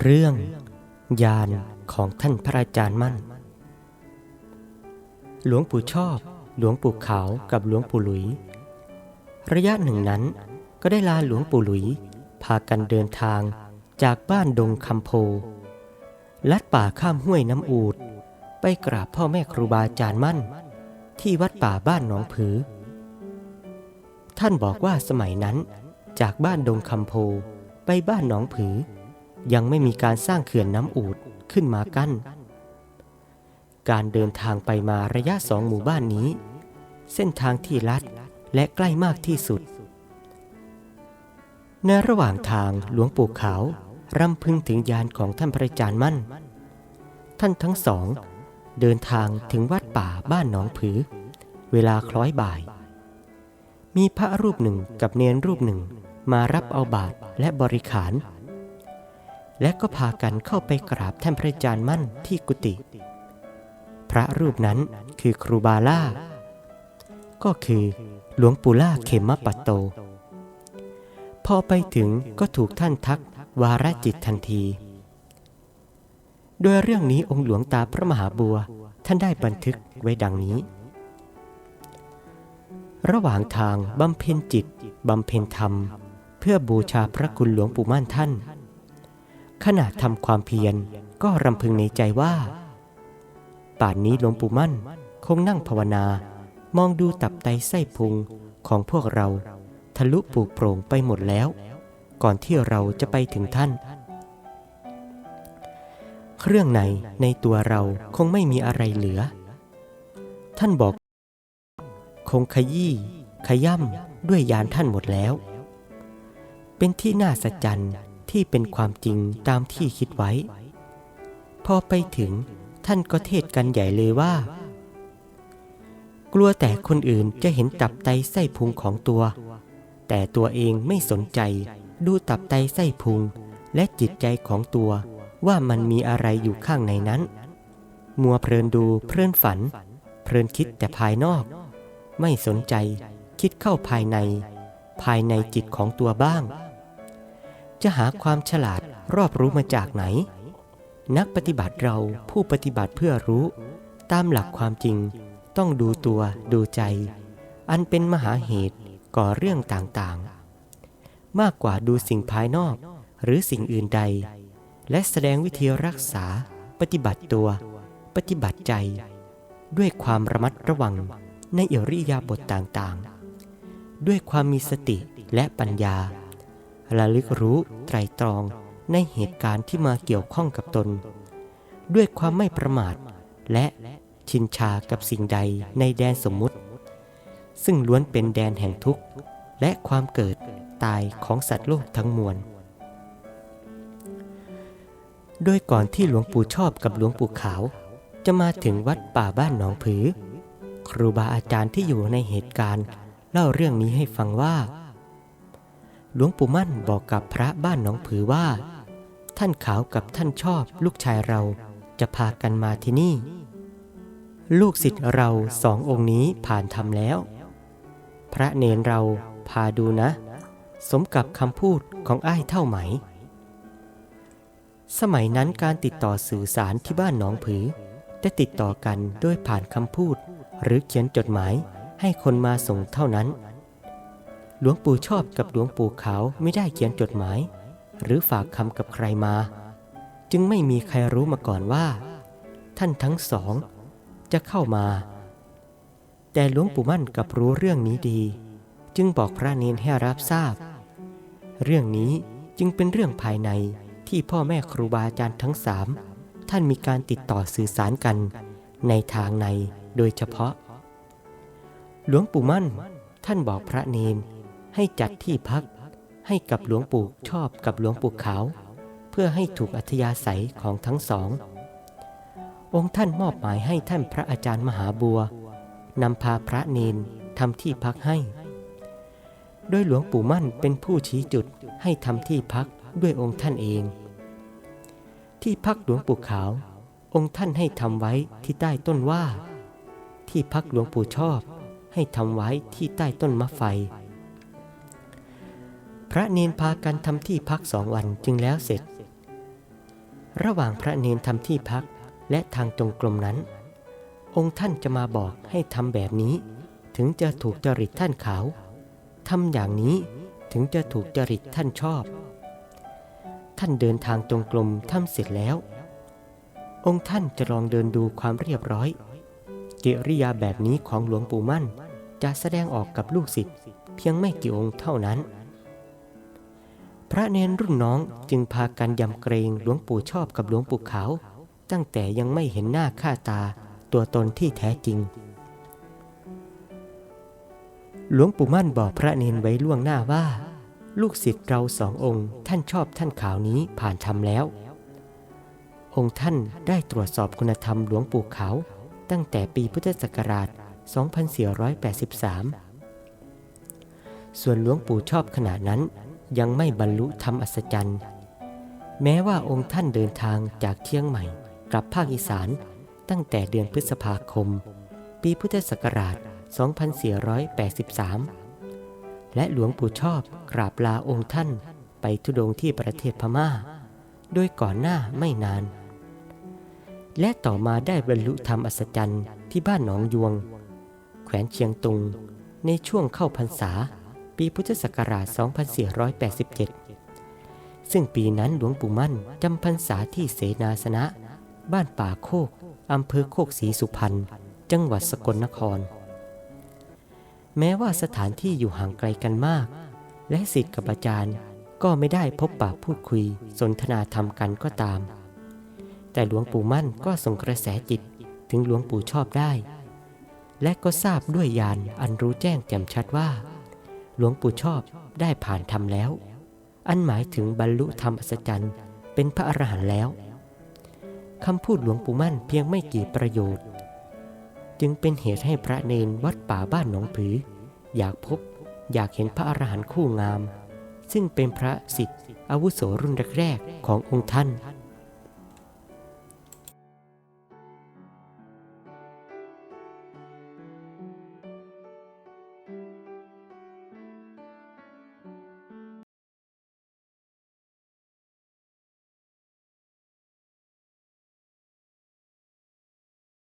เรื่องยานของท่านพระอาจารย์มั่น หลวงปู่ชอบ หลวงปู่ขาวกับหลวงปู่หลุย ระยะหนึ่งนั้นก็ได้ลาหลวงปู่หลุย พากันเดินทางจากบ้านดงคำโพ ลัดป่าข้ามห้วยน้ำอูด ไปกราบพ่อแม่ครูบาอาจารย์มั่น ที่วัดป่าบ้านหนองผือ ท่านบอกว่าสมัยนั้นจากบ้านดงคำโพไปบ้านหนองผือ ยังไม่มีการสร้างเขื่อนน้ำอูดขึ้นมากั้น การเดินทางไปมาระยะสองหมู่บ้านนี้ เส้นทางที่ลัดและใกล้มากที่สุด ในระหว่างทางหลวงปู่ขาวรำพึงถึงยานของท่านพระอาจารย์มั่น ท่านทั้งสอง เดินทางถึงวัดป่าบ้านหนองผือ เวลาคล้อยบ่าย มีพระรูปหนึ่งกับเนรรูปหนึ่งมารับเอาบาตรและบริขาร และก็พากันเข้าไปกราบท่านพระอาจารย์มั่นที่กุฏิพระรูปนั้นคือครูบาล่า ก็คือหลวงปู่ล่าเขมปัตโต พอไปถึงก็ถูกท่านทักวาระจิตทันที โดยเรื่องนี้องค์หลวงตาพระมหาบัวท่านได้บันทึกไว้ดังนี้ ระหว่างทางบำเพ็ญจิตบำเพ็ญธรรม เพื่อบูชาพระคุณหลวงปู่มั่นท่าน ขณะทำความเพียรก็รำพึงในใจว่า ป่านนี้หลวงปู่มั่นคงนั่งภาวนา มองดูตับไตไส้พุงของพวกเราทะลุปลูกโปร่งไปหมดแล้ว ก่อนที่เราจะไปถึงท่าน เครื่องในในตัวเราคงไม่มีอะไรเหลือ ท่านบอก คงขยี้ขย่ำด้วยยานท่านหมดแล้ว เป็นที่น่าสัจจัน ที่เป็นความจริงตามที่คิดไว้ พอไปถึงท่านก็เทศกันใหญ่เลยว่า กลัวแต่คนอื่นจะเห็นตับไตไส้พุงของตัว แต่ตัวเองไม่สนใจดูตับไตไส้พุงและจิตใจของตัวว่ามันมีอะไรอยู่ข้างในนั้น มัวเพลินดูเพลินฝัน เพลินคิดแต่ภายนอก ไม่สนใจคิดเข้าภายใน ภายในจิตของตัวบ้าง จะหาความฉลาดรอบรู้มาจากไหน นักปฏิบัติเราผู้ปฏิบัติเพื่อรู้ ตามหลักความจริงต้องดูตัวดูใจ อันเป็นมหาเหตุก่อเรื่องต่างๆ มากกว่าดูสิ่งภายนอกหรือสิ่งอื่นใด และแสดงวิธีรักษา ปฏิบัติตัว ปฏิบัติใจ ด้วยความระมัดระวังในอริยาบถต่างๆ ด้วยความมีสติและปัญญา ระลึกรู้ไตรตรองในเหตุการณ์ที่มาเกี่ยวข้องกับตน ด้วยความไม่ประมาท และชินชากับสิ่งใดในแดนสมมุติ ซึ่งล้วนเป็นแดนแห่งทุกข์ และความเกิดตายของสัตว์โลกทั้งมวล โดยก่อนที่หลวงปู่ชอบกับหลวงปู่ขาว จะมาถึงวัดป่าบ้านหนองผือ ครูบาอาจารย์ที่อยู่ในเหตุการณ์ เล่าเรื่องนี้ให้ฟังว่า หลวงปู่มั่นบอกกับพระบ้านหนองผือว่า ท่านขาวกับท่านชอบลูกชายเราจะพากันมาที่นี่ ลูกศิษย์เราสององค์นี้ผ่านทำแล้ว พระเนนเราพาดูนะ สมกับคำพูดของอ้ายเท่าไหม สมัยนั้นการติดต่อสื่อสารที่บ้านหนองผือจะติดต่อกันด้วยผ่านคำพูด หรือเขียนจดหมายให้คนมาส่งเท่านั้น หลวงปู่ชอบกับหลวงปู่ขาวไม่ได้เขียนจดหมาย หรือฝากคำกับใครมา จึงไม่มีใครรู้มาก่อนว่า ท่านทั้งสองจะเข้ามา แต่หลวงปู่มั่นกับรู้เรื่องนี้ดี จึงบอกพระเนนให้รับทราบ เรื่องนี้จึงเป็นเรื่องภายในที่พ่อแม่ครูบาอาจารย์ทั้งสามท่านมีการติดต่อสื่อสารกันในทางในโดยเฉพาะ หลวงปู่มั่นท่านบอกพระเนน ให้จัดที่พัก ให้กับหลวงปู่ชอบกับหลวงปู่ขาว เพื่อให้ถูกอัธยาศัยของทั้งสอง องค์ท่านมอบหมายให้ท่านพระอาจารย์มหาบัวนำพาพระเนนทำที่พักให้โดยหลวงปู่มั่นเป็นผู้ชี้จุดให้ทำที่พักด้วยองค์ท่านเอง ที่พักหลวงปู่ขาว องค์ท่านให้ทำไว้ที่ใต้ต้นว่า ที่พักหลวงปู่ชอบ ให้ทำไว้ที่ใต้ต้นมะไฟ พระเนนพากันทำที่พักสองวันจึงแล้วเสร็จ ระหว่างพระเนนทำที่พักและทางจงกรมนั้น องค์ท่านจะมาบอกให้ทำแบบนี้ ถึงจะถูกจริตท่านขาวทำอย่างนี้ถึงจะถูกจริตท่านชอบ ท่านเดินทางจงกรมทำเสร็จแล้ว องค์ท่านจะลองเดินดูความเรียบร้อยกิริยาแบบนี้ของหลวงปู่มั่น จะแสดงออกกับลูกศิษย์เพียงไม่กี่องค์เท่านั้น พระเนนรุ่นน้องจึงพากันยำเกรงหลวงปู่ชอบกับหลวงปู่ขาว ตั้งแต่ยังไม่เห็นหน้าค่าตาตัวตนที่แท้จริง หลวงปู่มั่นบอกพระเนนไว้ล่วงหน้าว่า ลูกศิษย์เราสององค์ ท่านชอบท่านขาวนี้ผ่านธรรมแล้ว องค์ท่านได้ตรวจสอบคุณธรรมหลวงปู่ขาว ตั้งแต่ปีพุทธศักราช 2483 ส่วนหลวงปู่ชอบขณะนั้น ยังไม่บรรลุธรรมอัศจรรย์ แม้ว่าองค์ท่านเดินทางจากเชียงใหม่ กลับภาคอีสานตั้งแต่เดือนพฤษภาคม ปีพุทธศักราช 2483 และหลวงปู่ชอบกราบลาองค์ท่านไปทุดงที่ประเทศพม่า โดยก่อนหน้าไม่นาน และต่อมาได้บรรลุธรรมอัศจรรย์ที่บ้านหนองยวง แขวนเชียงตุงในช่วงเข้าพรรษา ปีพุทธศักราช 2487 ซึ่งปีนั้นหลวงปู่มั่นจำพรรษาที่เสนาสนะ บ้านป่าโคกอำเภอโคกศรีสุพรรณ จังหวัดสกลนคร แม้ว่าสถานที่อยู่ห่างไกลกันมาก และสิทธิ์กับอาจารย์ก็ไม่ได้พบปะพูดคุย สนทนาธรรมกันก็ตาม แต่หลวงปู่มั่นก็ส่งกระแสจิตถึงหลวงปู่ชอบได้ และก็ทราบด้วยญาณอันรู้แจ้งแจ่มชัดว่า หลวงปู่ชอบได้ผ่านธรรมแล้ว อันหมายถึงบรรลุธรรมอัศจรรย์ เป็นพระอรหันต์แล้วคำพูดหลวงปู่มั่นเพียงไม่กี่ประโยชน์ จึงเป็นเหตุให้พระเนนวัดป่าบ้านหนองผือ อยากพบอยากเห็นพระอรหันต์คู่งาม ซึ่งเป็นพระสิทธิ์อาวุโสรุ่นแรกๆขององค์ท่าน